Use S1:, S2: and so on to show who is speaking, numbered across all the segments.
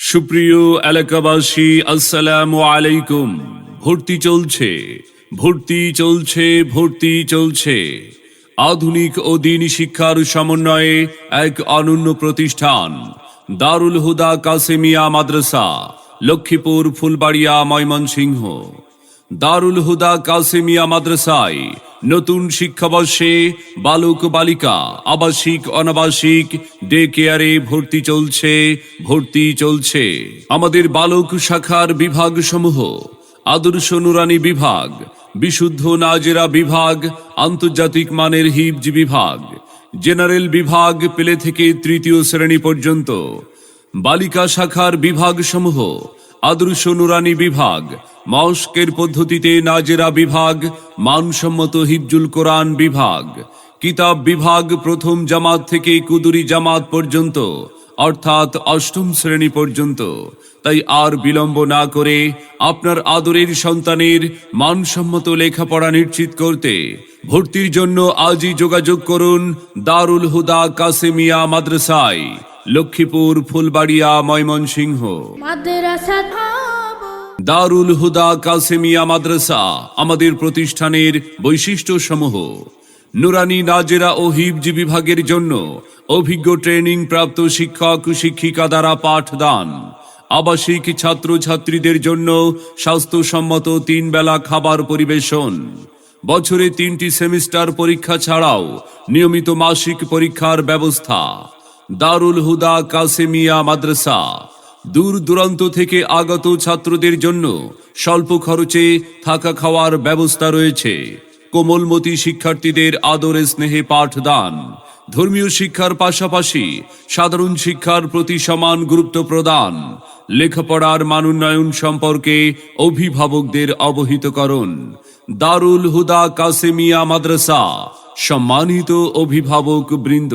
S1: সুপ্রিয় এলাকাবাসী, আসসালামু আলাইকুম। ভর্তি চলছে ভর্তি চলছে ভর্তি চলছে। আধুনিক ও দিন শিক্ষার সমন্বয়ে এক অনন্য প্রতিষ্ঠান, দারুল হুদা কাসেমিয়া মাদ্রাসা, লক্ষ্মীপুর, ফুলবাড়িয়া, ময়মনসিংহ। দারুল হুদা কাসেমিয়া মাদ্রাসায় নতুন শিক্ষাবর্ষে বালক বালিকা, আবাসিক, অনাবাসিক ডে কেয়ারে ভর্তি চলছে ভর্তি চলছে। আমাদের বালক শাখার বিভাগ সমূহ আদর্শ নুরানি বিভাগ, বিশুদ্ধ নাজেরা বিভাগ, আন্তর্জাতিক মানের হিবজ বিভাগ, জেনারেল বিভাগ পেলে থেকে তৃতীয় শ্রেণি পর্যন্ত। বালিকা শাখার বিভাগ সমূহ আদর্শ নুরানি বিভাগ, মস্কের পদ্ধতিতে নাজেরা বিভাগ, মানসম্মত হিফজুল কোরআন বিভাগ। কিতাব বিভাগ প্রথম জামাত থেকে কুদুরি জামাত পর্যন্ত, অর্থাৎ অষ্টম শ্রেণি পর্যন্ত। তাই আর বিলম্ব না করে আপনার আদরের সন্তানের মানসম্মত লেখাপড়া নিশ্চিত করতে ভর্তির জন্য আজই যোগাযোগ করুন দারুল হুদা কাসেমিয়া মাদ্রাসায়। লক্ষ্মীপুর ফুলবাড়িয়া ময়মনসিংহ।
S2: মাদ্রাসা
S1: দারুল হুদা কাসেমিয়া মাদ্রাসা আমাদের প্রতিষ্ঠানের বৈশিষ্ট্য সমূহ নুরানি নাজেরা ও হিবজি বিভাগের জন্য অভিজ্ঞ ট্রেনিং প্রাপ্ত শিক্ষক শিক্ষিকা দ্বারা পাঠদান। আবাসিক ছাত্র ছাত্রীদের জন্য স্বাস্থ্যসম্মত তিন বেলা খাবার পরিবেশন। বছরে তিনটি সেমিস্টার পরীক্ষা ছাড়াও নিয়মিত মাসিক পরীক্ষার ব্যবস্থা। দারুল হুদা কাসেমিয়া মাদ্রাসা। দূর দূরান্ত থেকে আগত ছাত্রদের জন্য স্বল্প খরচে থাকা খাওয়ার ব্যবস্থা রয়েছে। কোমলমতি শিক্ষার্থীদের আদরে স্নেহে পাঠদান। ধর্মীয় শিক্ষার পাশাপাশি সাধারণ শিক্ষার প্রতি সমান গুরুত্ব প্রদান। লেখাপড়ার মানোন্নয়ন সম্পর্কে অভিভাবকদের অবহিতকরণ। দারুল হুদা কাসেমিয়া মাদ্রাসা, সম্মানিত অভিভাবক বৃন্দ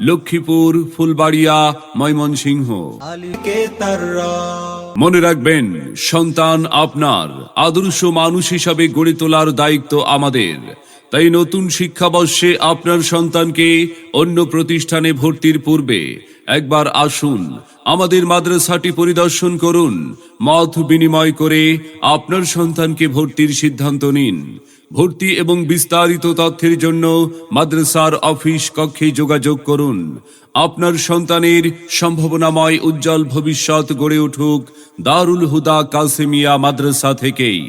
S1: লক্ষ্মীপুর, ফুলবাড়িয়া, ময়মনসিংহ। মনে রাখবেন, সন্তান আপনার, আদর্শ মানুষ হিসাবে গড়ে তোলার দায়িত্ব আমাদের। তাই নতুন শিক্ষাবর্ষে আপনার সন্তানকে অন্য প্রতিষ্ঠানে ভর্তির পূর্বে একবার আসুন, আমাদের মাদ্রাসাটি পরিদর্শন করুন, মত বিনিময় করে আপনার সন্তানকে ভর্তির সিদ্ধান্ত নিন। ভর্তি এবং বিস্তারিত তথ্যের জন্য মাদ্রাসার অফিস কক্ষে যোগাযোগ করুন। আপনার সন্তানের সম্ভাবনাময় উজ্জ্বল ভবিষ্যৎ গড়ে উঠুক দারুল হুদা কালসেমিয়া মাদ্রাসা থেকেই।